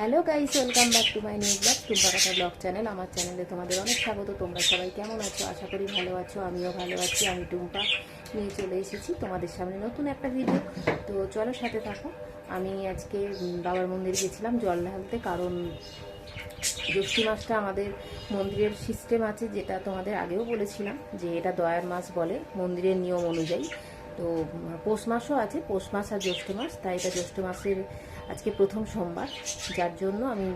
Hello guys welcome back to my new blog Tumpa কথা blog channel আমার চ্যানেলে তোমাদের অনেক স্বাগত। তোমরা সবাই কেমন আছো? আশা করি ভালো আছো, আমিও ভালো আছি। আমি টুম্পা নিয়ে চলে এসেছি তোমাদের সামনে নতুন একটা ভিডিও তো চলো সাথে থাকো। আমি আজকে বাবার মন্দিরে গেছিলাম জল ঢালতে, কারণ জ্যৈষ্ঠী মাসটা আমাদের মন্দিরের সিস্টেম আছে, যেটা তোমাদের আগেও বলেছিলাম, যে এটা দয়ার মাস বলে মন্দিরের নিয়ম অনুযায়ী। তো পৌষ মাসও আছে, পৌষ মাস আর জ্যৈষ্ঠ মাস, তাই এটা জ্যৈষ্ঠ মাসের আজকে প্রথম সোমবার, যার জন্য আমি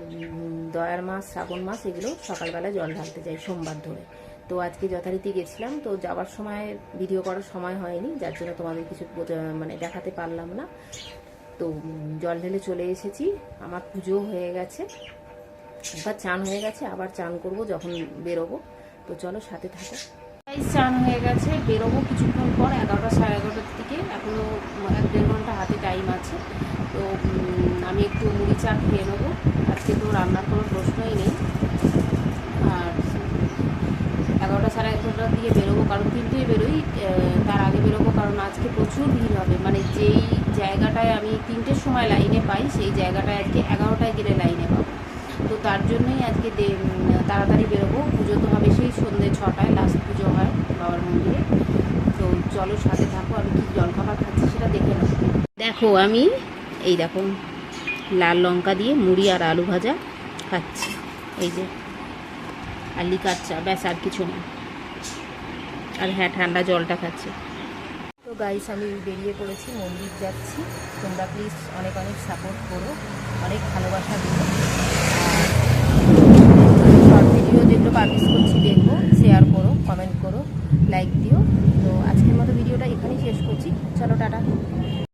দয়ার মাস, শ্রাবণ মাস এগুলো সকালবেলা জল ঢালতে যাই সোমবার ধরে। তো আজকে যথারীতি গেছিলাম, তো যাওয়ার সময় ভিডিও করার সময় হয়নি, যার জন্য তোমাদের কিছু মানে দেখাতে পারলাম না। তো জল ঢেলে চলে এসেছি, আমার পুজো হয়ে গেছে এবার চান হয়ে গেছে, আবার চান করব যখন বেরোবো। তো চলো সাথে থাকো। চান হয়ে গেছে, বেরোবো কিছুক্ষণ পর, এগারোটা সাড়ে এগারোটার দিকে। এখনও এক দেড় ঘণ্টা হাতে টাইম আছে। তো আমি একটু মুড়ি চা খেয়ে নেব। আজকে তো রান্নার কোনো প্রশ্নই নেই। আর এগারোটা সাড়ে এগারোটার দিকে বেরোবো, কারণ তিনটেই বেরোই। তার আগে বেরোবো, কারণ আজকে প্রচুর ভিড় হবে। মানে যেই জায়গাটায় আমি তিনটের সময় লাইনে পাই, সেই জায়গাটায় আজকে এগারোটায় গেলে লাইনে পাবো। তো তার জন্যই আজকে তাড়াতাড়ি বেরোবো। পুজো তো হবে সেই সন্ধ্যে ছটায় লাস্ট পুজো হয় বাবার মন্দিরে তো চলো সাথে থাকো আমি কি জলখাবার খাচ্ছি সেটা দেখে নেব দেখো, আমি এই দেখো, লাল লঙ্কা দিয়ে মুড়ি আর আলু ভাজা খাচ্ছি। এই যে, আর লিকার ব্যাস, আর কিছু না। আর হ্যাঁ ঠান্ডা জলটা খাচ্ছি। তো গাইস আমি বেরিয়ে পড়েছি, মন্দির যাচ্ছি। তোমরা প্লিজ অনেক অনেক সাপোর্ট করো, অনেক ভালোবাসা দিও। চলো টাটা।